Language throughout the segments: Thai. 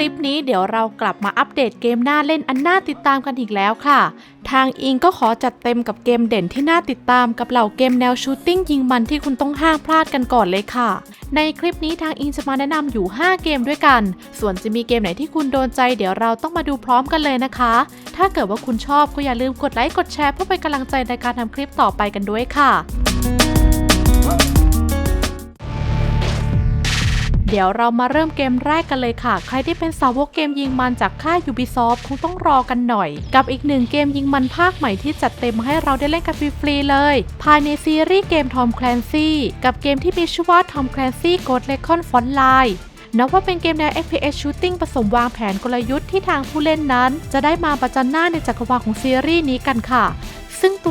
ลิปนี้เดี๋ยวเรากลับมาอัปเดตเกมหน่าเล่นอันน่าติดตามกันอีกแล้วค่ะ ทางอิงก็ขอจัดเต็มกับเกมเด่นที่น่าติดตามกับเหล่าเกมแนวชูตติ้งยิงมันที่คุณต้องห้ามพลาดกันก่อนเลยค่ะ ในคลิปนี้ทางอิงจะมาแนะนำอยู่ 5 เกมด้วยกัน ส่วนจะมีเกมไหนที่คุณโดนใจ เดี๋ยวเราต้องมาดูพร้อมกันเลยนะคะ ถ้าเกิดว่าคุณชอบก็อย่าลืมกดไลค์กดแชร์เพื่อเป็นกำลังใจในการทำคลิปต่อไปกันด้วยค่ะ เดี๋ยวเรามาเริ่มเกมแรกกันเลยค่ะ ใครที่เป็นสาวกเกมยิงมันจากค่าย Ubisoft คงต้องรอกันหน่อย กับอีกหนึ่งเกมยิงมันภาคใหม่ที่จัดเต็มมาให้เราได้เล่นกันฟรีๆเลย ภายในซีรีส์เกม Tom Clancy กับเกมที่มีชื่อว่า Tom Clancy Ghost Recon Frontline นับว่าเป็นเกมแนว FPS Shooting ผสมวางแผนกลยุทธ์ที่ทางผู้เล่นนั้น จะได้มาประจันหน้าในจักรวาลของซีรีส์นี้กันค่ะ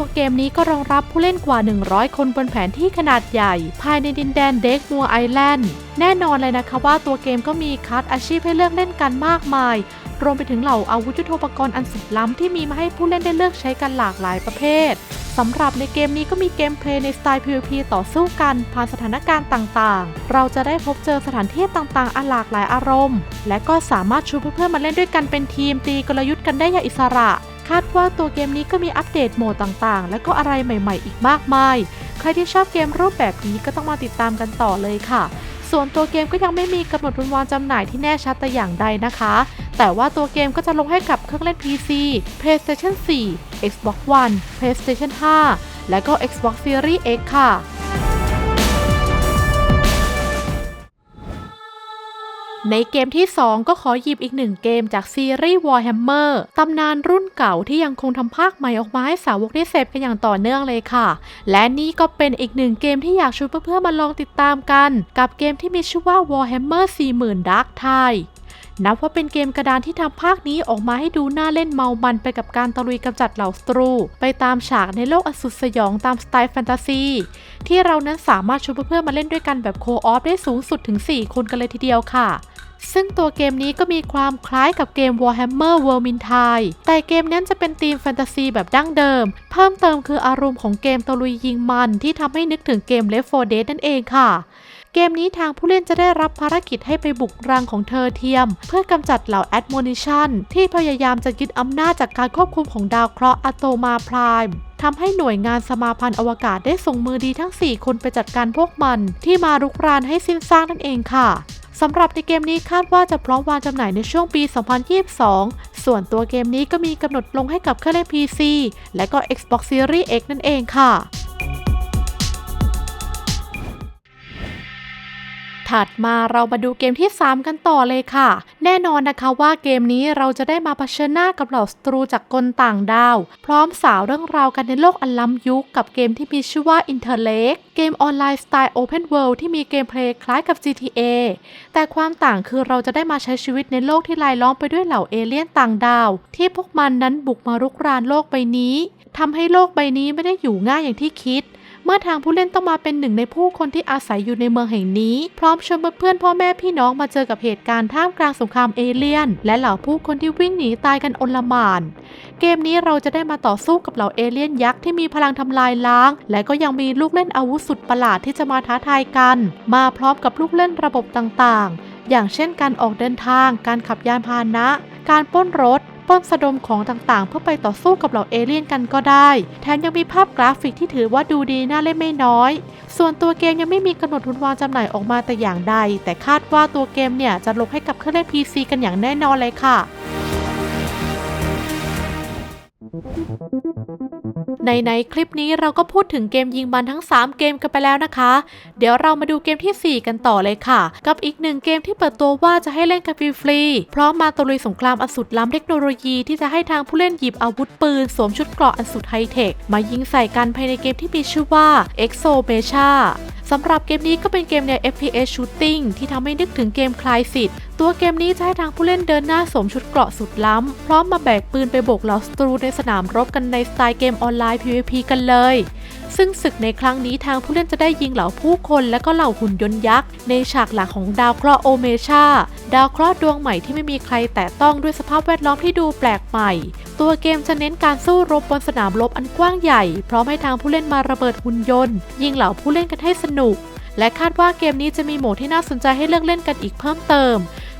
ตัวเกมนี้ก็รองรับผู้เล่นกว่า 100 คนบนแผนที่ขนาดใหญ่ ภายในดินแดนเด็กมัวไอแลนด์แน่นอนเลยนะคะว่าตัวเกมก็มีคัสอาชีพให้เลือกเล่นกันมากมาย รวมไปถึงเหล่าอาวุธยุทโธปกรณ์อันสุดล้ำที่มีมาให้ผู้เล่นได้เลือกใช้กันหลากหลายประเภทสำหรับในเกมนี้ก็มีเกมเพลย์ในสไตล์ PVP ต่อสู้กัน ผ่านสถานการณ์ต่างๆ เราจะได้พบเจอสถานที่ต่างๆอันหลากหลายอารมณ์ และก็สามารถชวนเพื่อนๆมาเล่นด้วยกันเป็นทีมตีกลยุทธ์กันได้อย่างอิสระ คาดว่าตัวเกมนี้ก็มีอัปเดตโหมดต่างๆ และก็อะไรใหม่ๆ อีกมากมาย ใครที่ชอบเกมรูปแบบนี้ก็ต้องมาติดตามกันต่อเลยค่ะ ส่วนตัวเกมก็ยังไม่มีกำหนดวันวางจำหน่ายที่แน่ชัดแต่อย่างใดนะคะ แต่ว่าตัวเกมก็จะลงให้กับเครื่องเล่น PC PlayStation 4 Xbox One PlayStation 5 และก็ Xbox Series X ค่ะ ในเกมที่ 2 ก็ขอหยิบอีกหนึ่งเกมจากซีรีส์ Warhammer ตำนานรุ่นเก่าที่ยังคงทำภาคใหม่ออกมาให้สาวกได้เสพกันอย่างต่อเนื่องเลยค่ะ และนี่ก็เป็นอีกหนึ่งเกมที่อยากชวนเพื่อนๆมาลองติดตามกัน กับเกมที่มีชื่อว่า Warhammer 40,000 Dark Tide นับว่าเป็นเกมกระดานที่ทำภาคนี้ออกมาให้ดูน่าเล่นเมามันไปกับการตะลุยกำจัดเหล่าศัตรู ไปตามฉากในโลกอสุดสยองตามสไตล์แฟนตาซี ที่เรานั้นสามารถชวนเพื่อนๆมาเล่นด้วยกันแบบโคออฟได้สูงสุดถึง 4 คนกันเลยทีเดียวค่ะ ซึ่งตัวเกมนี้ก็มีความคล้ายกับเกม Warhammer Vermintide แต่เกมนั้นจะเป็นธีมแฟนตาซีแบบดั้งเดิม เพิ่มเติมคืออารมณ์ของเกมตะลุยยิงมันที่ทำให้นึกถึงเกม Left 4 Dead นั่นเองค่ะ เกมนี้ทางผู้เล่นจะได้รับภารกิจให้ไปบุกรังของเธอเทียม เพื่อกำจัดเหล่า Admonition ที่พยายามจะยึดอำนาจจากการควบคุมของดาวเคราะห์อะโตมาพรายมทำให้หน่วยงานสมาพันธ์อวกาศได้ส่งมือดีทั้ง 4 คนไปจัดการพวกมัน ที่มารุกรานให้สิ้นซากนั่นเองค่ะสำหรับในเกมนี้คาดว่าจะพร้อมวางจำหน่ายในช่วงปี 2022 ส่วนตัวเกมนี้ก็มีกำหนดลงให้กับเครื่องเล่น PC และก็ Xbox Series X นั่นเองค่ะ ถัดมาเรามาดูเกมที่ 3 กันต่อเลยค่ะ แน่นอนนะคะว่าเกมนี้เราจะได้มาเผชิญหน้ากับเหล่าศัตรูจากกลต่างดาว พร้อมสาวเรื่องราวกันในโลกอันล้ำยุคกับเกมที่มีชื่อว่า Interlake เกมออนไลน์สไตล์ Open World ที่มีเกมเพลย์คล้ายกับ GTA แต่ความต่างคือเราจะได้มาใช้ชีวิตในโลกที่ลายล้อมไปด้วยเหล่าเอเลี่ยนต่างดาว ที่พวกมันนั้นบุกมารุกรานโลกใบนี้ทำให้โลกใบนี้ไม่ได้อยู่ง่ายอย่างที่คิด มื่อทางผู้เล่นต้องมาเป็นหนึ่งในผู้คนที่อาศัยอยู่ในเมืองแห่งนี้ พร้อมชวนเพื่อนพ่อแม่พี่น้องมาเจอกับเหตุการณ์ท่ามกลางสงครามเอเลี่ยน และเหล่าผู้คนที่วิ่งหนีตายกันอนลมานเกมนี้เราจะได้มาต่อสู้กับเหล่าเอเลี่ยนยักษ์ที่มีพลังทำลายล้าง และก็ยังมีลูกเล่นอาวุธสุดประหลาดที่จะมาท้าทายกัน มาพร้อมกับลูกเล่นระบบต่างๆ อย่างเช่นการออกเดินทาง การขับยานพาหนะ การป้นรถ ปล้นสะดมของต่างๆ เพื่อไปต่อสู้กับเหล่าเอเลี่ยนกันก็ได้ แถมยังมีภาพกราฟิกที่ถือว่าดูดีน่าเล่นไม่น้อย ส่วนตัวเกมยังไม่มีกำหนดทุนวางจำหน่ายออกมาแต่อย่างใด แต่คาดว่าตัวเกมเนี่ยจะลงให้กับเครื่องเล่น PC กันอย่างแน่นอนเลยค่ะ ในในคลิปนี้เราก็พูดถึงเกมยิงบอลทั้ง 3 เกมกันไปแล้วนะคะ เดี๋ยวเรามาดูเกมทีสี่ 4 กันต่อเลยค่ะ กับอีกหนึ่งเกมที่เปิดตัวว่าจะให้เล่นกันฟรีๆพร้อมมาตลุยสงครามอันสุดล้ำเทคโนโลยีที่จะให้ทางผู้เล่นหยิบอาวุธปืน สวมชุดเกราะอันสุดไฮเทคมายิงใส่กันภายในเกมที่มีชื่อว่า Exo b e c h a สำหรับเกมนี้ก็เป็นเกมแนว FPS Shooting ที่ทำให้นึกถึงเกมคลายสิทธิ์ ตัวเกมนี้จะให้ทางผู้เล่นเดินหน้าสวมชุดเกราะสุดล้ำ พร้อมมาแบกปืนไปโบกเหล่าศัตรูในสนามรบกันในสไตล์เกมออนไลน์ PVP กันเลย ซึ่งศึกในครั้งนี้ทางผู้เล่นจะได้ยิงเหล่าผู้คนและก็เหล่าหุ่นยนต์ยักษ์ ในฉากหลังของดาวเคราะห์โอเมชาดาวเคราะห์ดวงใหม่ที่ไม่มีใครแตะต้องด้วยสภาพแวดล้อมที่ดูแปลกใหม่ ตัวเกมจะเน้นการสู้รบบนสนามรบอันกว้างใหญ่ พร้อมให้ทางผู้เล่นมาระเบิดหุ่นยนต์ ยิงเหล่าผู้เล่นกันให้สนุก และคาดว่าเกมนี้จะมีโหมดที่น่าสนใจให้เลือกเล่นกันอีกเพิ่มเติม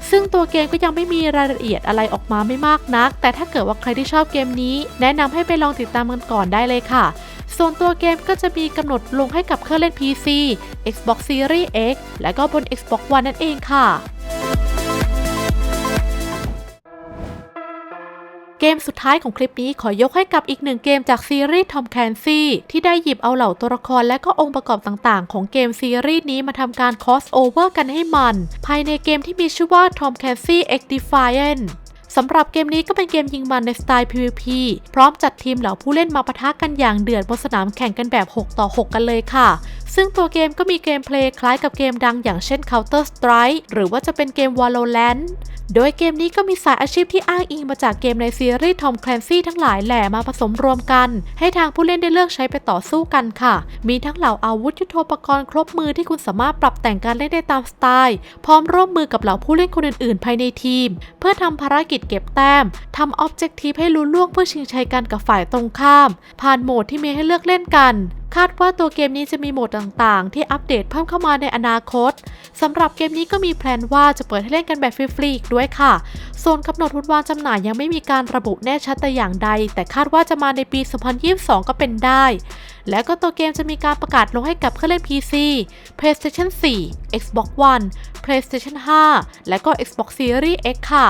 ซึ่งตัวเกมก็ยังไม่มีรายละเอียดอะไรออกมาไม่มากนัก แต่ถ้าเกิดว่าใครที่ชอบเกมนี้ แนะนำให้ไปลองติดตามกันก่อนได้เลยค่ะส่วนตัวเกมก็จะมีกำหนดลงให้กับเครื่องเล่น PC Xbox Series X และก็บน Xbox One นั่นเองค่ะ เกมสุดท้ายของคลิปนี้ขอยกให้กับอีกหนึ่งเกมจากซีรีส์ Tom Clancy ที่ได้หยิบเอาเหล่าตัวละครและก็องค์ประกอบต่างๆ ของเกมซีรีส์นี้มาทำการ cross over กันให้มัน ภายในเกมที่มีชื่อว่า Tom Clancy X Defiant สำหรับเกมนี้ก็เป็นเกมยิงมันในสไตล์ PVP พร้อมจัดทีมเหล่าผู้เล่นมาปะทะกันอย่างเดือดบนสนามแข่งกันแบบ 6 ต่อ 6 กันเลยค่ะ ซึ่งตัวเกมก็มีเกมเพลย์คล้ายกับเกมดังอย่างเช่น Counter Strike หรือว่าจะเป็นเกม Valorant โดยเกมนี้ก็มีสายอาชีพที่อ้างอิงมาจากเกมในซีรีส์ Tom Clancy ทั้งหลายแหล่มาผสมรวมกัน ให้ทางผู้เล่นได้เลือกใช้ไปต่อสู้กันค่ะ มีทั้งเหล่าอาวุธยุทโธปกรณ์ครบมือที่คุณสามารถปรับแต่งการเล่นได้ตามสไตล์ พร้อมร่วมมือกับเหล่าผู้เล่นคนอื่นๆ ภายในทีม เพื่อทำภารกิจเก็บแต้มทำออบเจกตีฟให้ลุ้ล่วงเพื่อชิงชัยกันกับฝ่ายตรงข้าม ผ่านโหมดที่มีให้เลือกเล่นกัน คาดว่าตัวเกมนี้จะมีโหมดต่างๆ ที่อัปเดตเพิ่มเข้ามาในอนาคตสำหรับเกมนี้ก็มีแพลนว่าจะเปิดให้เล่นกันแบบฟรีๆอีกด้วยค่ะ ส่วนกำหนดทุนวางจำหน่ายยังไม่มีการระบุแน่ชัดแต่อย่างใด แต่คาดว่าจะมาในปี 2022 ก็เป็นได้ และก็ตัวเกมจะมีการประกาศลงให้กับเครื่องเล่น PC PlayStation 4 Xbox One PlayStation 5 และก็ Xbox Series X ค่ะ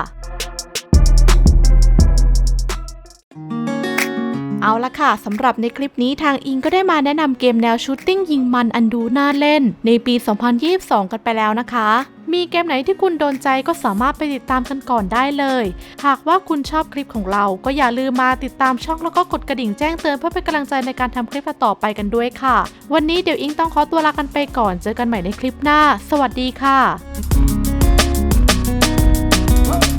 เอาละค่ะสำหรับในคลิปนี้ทางอิงก็ได้มาแนะนำเกมแนวชูตติ้งยิงมันอันดูน่าเล่น ในปี 2022 กันไปแล้วนะคะ มีเกมไหนที่คุณโดนใจก็สามารถไปติดตามกันก่อนได้เลย หากว่าคุณชอบคลิปของเราก็อย่าลืมมาติดตามช่องแล้วก็กดกระดิ่งแจ้งเตือนเพื่อเป็นกำลังใจในการทำคลิปต่อไปกันด้วยค่ะ วันนี้เดี๋ยวอิงต้องขอตัวลากันไปก่อนเจอกันใหม่ในคลิปหน้า สวัสดีค่ะ